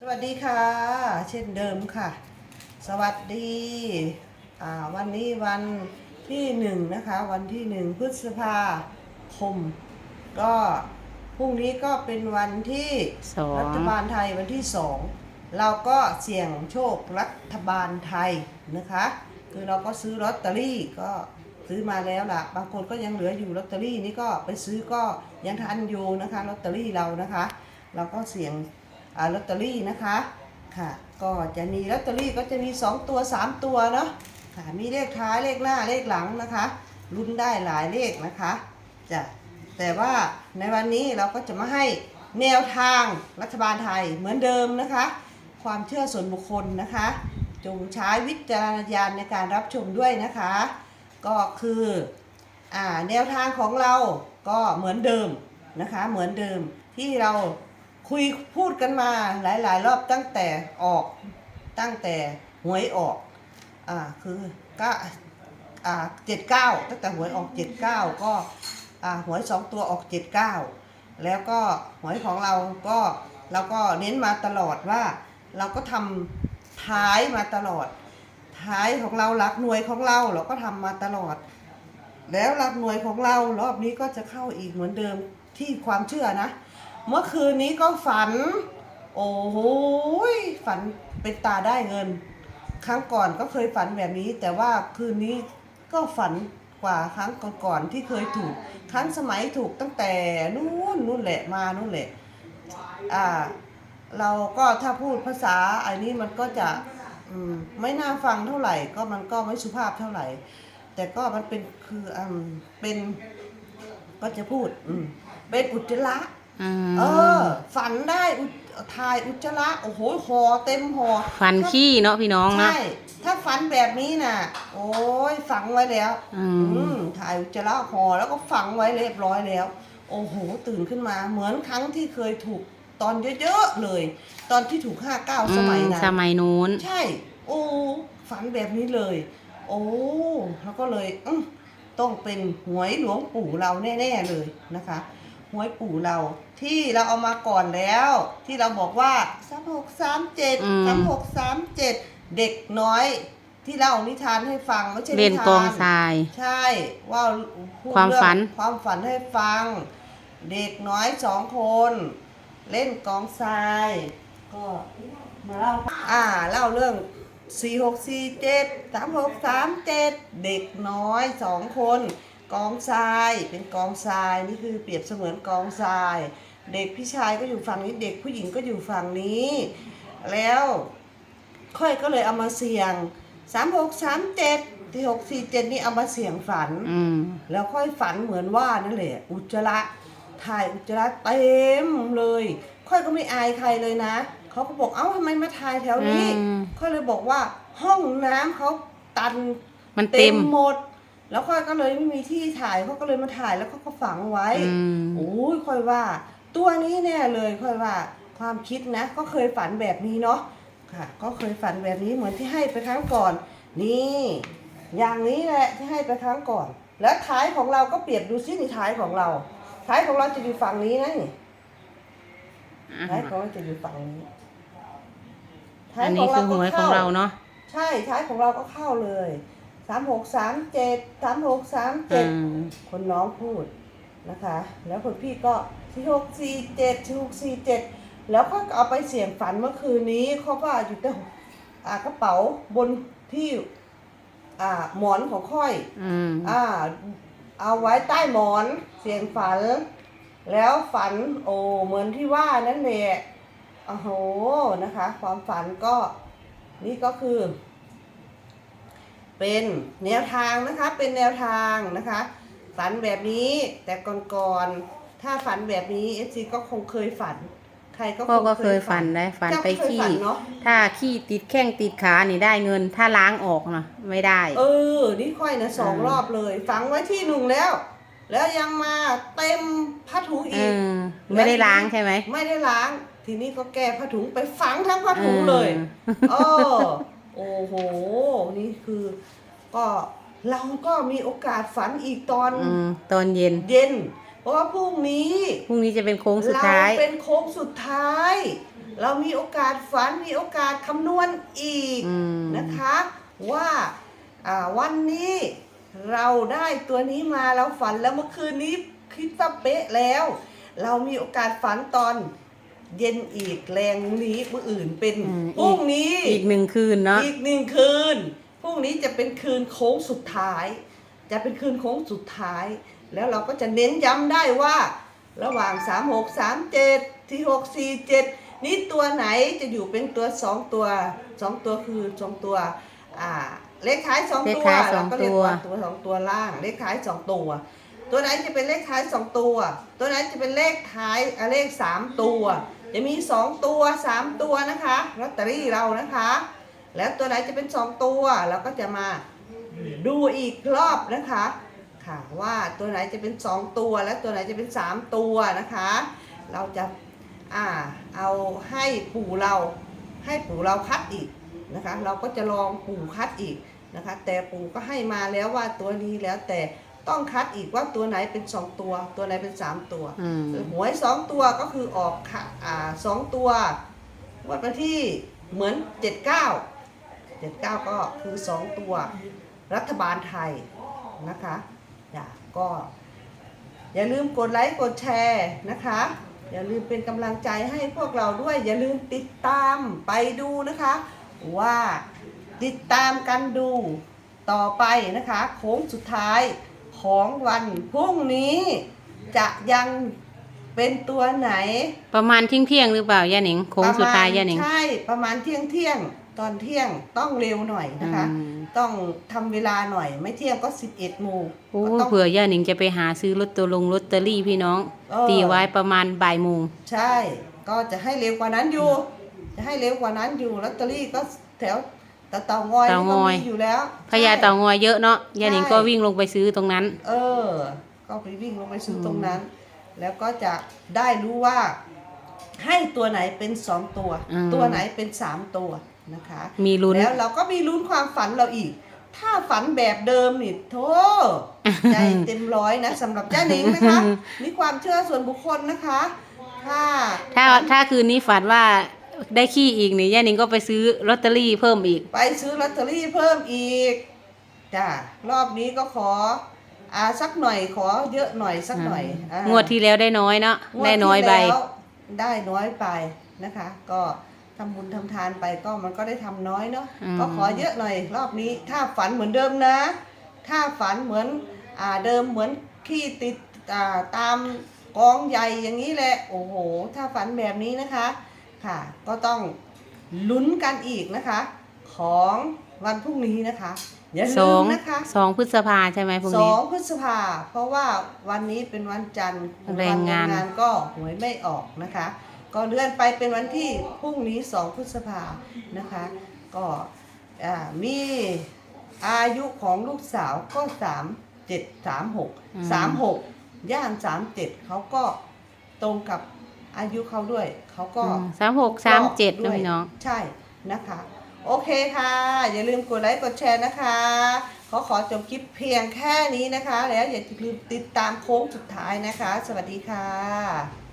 สวัสดีค่ะ เช่นเดิมค่ะ สวัสดีอ่าวันนี้วันที่หนึ่งนะคะ วันที่หนึ่งพฤษภาคม ก็พรุ่งนี้ก็เป็นวันที่สองรัฐบาลไทยวันที่สองเราก็เสี่ยงโชครัฐบาลไทยนะคะ คือเราก็ซื้อลอตเตอรี่ก็ซื้อมาแล้วล่ะ บางคนก็ยังเหลืออยู่ลอตเตอรี่นี่ก็ไปซื้อก็ยังทันอยู่นะคะลอตเตอรี่เรานะคะ เราก็เสี่ยงอ่า ลอตเตอรี่นะคะค่ะก็จะมีลอตเตอรี่ก็จะมี 2 ตัว 3 ตัวเนาะค่ะมีเลขท้ายเลขหน้าเลขหลังนะคะลุ้นได้หลายเลขนะคะจะแต่ว่าในวันนี้เราก็จะมาให้แนวทางรัฐบาลไทยเหมือนเดิมนะคะ ความเชื่อส่วนบุคคลนะคะ จงใช้วิจารณญาณในการรับชมด้วยนะคะ ก็คืออ่าแนวทางของเราก็เหมือนเดิมนะคะ เหมือนเดิมที่เรา คุยพูดกันมาหลาย ๆ รอบตั้งแต่ออกตั้งแต่หวยออกอ่าคือก็อ่าเจ็ดเก้าตั้งแต่หวยออกเจ็ดเก้าก็อ่าหวยสองตัวออกเจ็ดเก้าแล้วก็หวยของเราก็เราก็เน้นมาตลอดว่า เราก็ทำท้ายมาตลอด ท้ายของเราหลักหน่วยของเราเราก็ทำมาตลอด แล้วหลักหน่วยของเรารอบนี้ก็จะเข้าอีกเหมือนเดิมที่ความเชื่อนะ เมื่อคืนนี้ก็ฝัน โอ้โหฝันเป็นตาได้เงิน ครั้งก่อนก็เคยฝันแบบนี้ แต่ว่าคืนนี้ก็ฝันกว่าครั้งก่อนๆที่เคยถูก ครั้งสมัยถูกตั้งแต่นู่นนู่นแหละมานู่นแหละอ่าเราก็ถ้าพูดภาษาอันนี้มันก็จะอืมไม่น่าฟังเท่าไหร่ก็มันก็ไม่สุภาพเท่าไหร่ แต่ก็มันเป็นคืออืมเป็นก็จะพูดอืมเป็นอุจจาระ อืมเออ ฝันได้อุจทายอุจจาระโอ้โหหอเต็มหอฟันขี้เนาะพี่น้องนะ ใช่ถ้าฝันแบบนี้น่ะ โอ้ยฝังไว้แล้วอืมอืมถ่ายอุจจาระหอแล้วก็ฝังไว้เรียบร้อยแล้ว โอ้โหตื่นขึ้นมา เหมือนครั้งที่เคยถูกตอนเยอะๆเลย ตอนที่ถูกห้าเก้าสมัยนั้น สมัยนู้น ใช่ โอ้ ฝันแบบนี้เลย โอ้ แล้วก็เลยอืมต้องเป็นหวยหลวงปู่เราแน่ ๆ เลยนะคะ หวยปู่เรา ที่เราเอามาก่อนแล้ว ที่เราบอกว่าสามหกสามเจ็ดอืม สามหกสามเจ็ดเด็กน้อย ที่เล่านิทานให้ฟังไม่ใช่เล่นทานกองทราย ใช่ว่าพูดความเรื่องฝัน ความฝันให้ฟัง เด็กน้อยสองคน เล่นกองทราย ก็มาเล่าอ่าเล่าเรื่องสี่หกสี่เจ็ดสามหกสามเจ็ดเด็กน้อยสองคน กองทรายเป็นกองทรายนี่คือเปรียบเสมือนกองทราย เด็กพี่ชายก็อยู่ฝั่งนี้เด็กผู้หญิงก็อยู่ฝั่งนี้ แล้วค่อยก็เลยเอามาเสี่ยงสามหกสามเจ็ดที่หกสี่เจ็ดนี่เอามาเสี่ยงฝันอืมแล้วค่อยฝันเหมือนว่านั่นแหละ อุจจาระถ่ายอุจจาระเต็มเลย ค่อยก็ไม่อายใครเลยนะเขาก็บอกเอ้าทำไมมาถ่ายแถวนี้อืมค่อยเลยบอกว่าห้องน้ำเขาตันมันเต็มหมด แล้วค่อยก็เลยไม่มีที่ถ่ายเขาก็เลยมาถ่ายแล้วเขาก็ฝังไว้อืม โอ้ยค่อยว่า ตัวนี้แน่เลยค่อยว่าความคิดนะ ก็เคยฝันแบบนี้เนาะค่ะ ก็เคยฝันแบบนี้เหมือนที่ให้ไปครั้งก่อน นี่ อย่างนี้แหละที่ให้ไปครั้งก่อน แล้วท้ายของเราก็เปรียบดูซินี่ท้ายของเรา ท้ายของเราจะอยู่ฝั่งนี้นะนี่ ท้ายของเราจะอยู่ฝั่งนี้ท้าอันนี้คือหวยของเราก็ข้เนาะ ใช่ท้ายของเราก็เข้าเลย สามหกสามเจ็ดสามหกสามอืเจ็ดมคนน้องพูดนะคะ แล้วคนพี่ก็ที่หกสี่เจ็ดที่หกสี่เจ็ดแล้วก็เอาไปเสี่ยงฝันเมื่อคืนนี้เขาว่าอยู่แต่อ่ากระเป๋าบนที่อ่าหมอนของค่อยอืมอ่า เอาไว้ใต้หมอนเสียงฝัน แล้วฝันโอ้เหมือนที่ว่านั่นแหละโอ้โหนะคะ ความฝันก็นี่ก็คือ เป็นแนวทางนะคะเป็นแนวทางนะคะ ฝันแบบนี้แต่ก่อนๆถ้าฝันแบบนี้เอซีก็คงเคยฝัน ใครก็พ่อก็งเคยฝันได้ฝันเจ้าไปก็เคยขี้ฝันเนาะถ้าขี้ติดแข้งติดขานี่ได้เงิน ถ้าล้างออกนะไม่ได้ เออ นี่ค่อยนะสองอืมรอบเลย ฝังไว้ที่หนึ่งแล้ว แล้วยังมาเต็มผ้าถุงเออีกอไม่ได้ล้างใช่ไหมไม่ได้ล้าง ทีนี้ก็แก้ผ้าถุงไปฝังทั้งผ้าถุงเลยเออ โอ้โห นี่คือ ก็เราก็มีโอกาสฝันอีกตอนอืมตอนเย็น เย็น เพราะว่าพรุ่งนี้พรุ่งนี้จะเป็นโค้งสุดเราท้าย เป็นโค้งสุดท้าย เรามีโอกาสฝันมีโอกาสคำนวณอีกอืม นะคะ ว่าอ่าวันนี้เราได้ตัวนี้มาเราฝันแล้วเมื่อคืนนี้คิดว่าเป๊ะแล้ว เรามีโอกาสฝันตอน เย็นอีกแรงนี้มื่ออื่นเป็นอืม พรุ่งนี้อีกหนึ่งคืนเนาะ อีกหนึ่งคืนพรุ่งนี้จะเป็นคืนโค้งสุดท้าย จะเป็นคืนโค้งสุดท้าย แล้วเราก็จะเน้นย้ำได้ว่า ระหว่าง 3 6 3 7ที่6 4 7นี่ตัวไหนจะอยู่เป็นตัว2ตัว2ตัวคือ2ตัวอ่าเลขท้าย2เลขตัวท้ายสอเรางก็เรียกตัวว่าตัว2ตัวล่างเลขท้าย2ตัว ตัวไหนจะเป็นเลขท้าย2ตัว ตัวไหนจะเป็นเลขท้ายอะเลข3ตัว จะมี 2 ตัว 3 ตัวนะคะลอตเตอรี่เรานะคะ แล้วตัวไหนจะเป็น 2 ตัวเราก็จะมาดูอีกรอบนะคะค่ะว่าตัวไหนจะเป็น 2 ตัวและตัวไหนจะเป็น 3 ตัวนะคะ เราจะอ่าเอาให้ปู่เราให้ปู่เราคัดอีกนะคะ เราก็จะลองปู่คัดอีกนะคะ แต่ปู่ก็ให้มาแล้วว่าตัวนี้แล้วแต่ ต้องคัดอีกว่าตัวไหนเป็น2ตัว ตัวไหนเป็น3ตัวอืมหวยสองตัวก็คือออกค่ะอ่าสองตัววันวันที่เหมือนเจ็ดเก้าเจ็ดเก้าก็คือสองตัว รัฐบาลไทยนะคะอย่าก็อย่าลืมกดไลค์กดแชร์นะคะ อย่าลืมเป็นกำลังใจให้พวกเราด้วย อย่าลืมติดตามไปดูนะคะ ว่าติดตามกันดูต่อไปนะคะ โค้งสุดท้าย ของวันพรุ่งนี้จะยังเป็นตัวไหนประมาณเที่ยงเที่ยงๆหรือเปล่าย่าหนิงโค้งสุดท้ายย่าหนิงใช่ประมาณเที่ยงเที่ยงตอนเที่ยงต้องเร็วหน่อยนะคะอืมต้องทำเวลาหน่อย ไม่เที่ยงก็11โมงโอ้ก็ต้องเผื่อย่าหนิงจะไปหาซื้อลอตเตอรี่ลอตเตอรี่พี่น้องเออตีไว้ประมาณบ่ายโมงใช่ ก็จะให้เร็วกว่านั้นอยู่ จะให้เร็วกว่านั้นอยู่ลอตเตอรี่ก็แถว ตะเตางอยเตางอยนี่ก็มีอยู่แล้วพญาเต่างอยเยอะเนาะย่าหนิงใช่ก็วิ่งลงไปซื้อตรงนั้น เออ ก็ไปวิ่งลงไปซื้อตรงนั้น แล้วก็จะได้รู้ว่า ให้ตัวไหนเป็นสองตัว อืม ตัวไหนเป็นสามตัวนะคะ มีลุ้น แล้วเราก็มีลุ้นความฝันเราอีก ถ้าฝันแบบเดิมนี่โธ่ใจเต็มร้อยนะสำหรับเจ้าหนิงนะคะนี่ความเชื่อส่วนบุคคลนะคะ ถ้าถ้าถ้าคืนนี้ฝันว่า ได้ขี้อีกนี่ย่าหนิงก็ไปซื้อลอตเตอรี่เพิ่มอีก ไปซื้อลอตเตอรี่เพิ่มอีกจ้ารอบนี้ก็ขอ อ่าสักหน่อยขอเยอะหน่อยสักหน่อยอ่างวดที่แล้วได้น้อยเนาะงวได้น้อยใบ ที่แล้วได้น้อยไปนะคะ ก็ทำบุญทำทานไปก็มันก็ได้ทำน้อยเนาะอืม ก็ขอเยอะหน่อยรอบนี้ ถ้าฝันเหมือนเดิมนะ ถ้าฝันเหมือนอ่าเดิมเหมือนขี้ติดอ่าตามกองใหญ่อย่างนี้แหละ โอ้โห ถ้าฝันแบบนี้นะคะ ค่ะ ก็ต้องลุ้นกันอีกนะคะ ของวันพรุ่งนี้นะคะ อย่าสลืองมนะคะสองพฤษภาใช่ไหมพรุ่งสอนี้ งพฤษภาเพราะว่าวันนี้เป็นวันจันทร์แรงงาน วันก็หวยไม่ออกนะคะ ก็เลื่อนไปเป็นวันที่พรุ่งนี้สองพฤษภานะคะ ก็อ่ามีอายุของลูกสาวก็สามเจ็ดสามหกสามหกย่างสามเจ็ดเขาก็ตรงกับ อายุเขาด้วย เขาก็สามหกสามเจ็ดด้นะวยพี่น้อง ใช่นะคะ โอเคค่ะ อย่าลืมกดไลค์กดแชร์นะคะขอขอจบคลิปเพียงแค่นี้นะคะ แล้วอย่าลืมติดตามโค้งสุดท้ายนะคะ สวัสดีค่ะ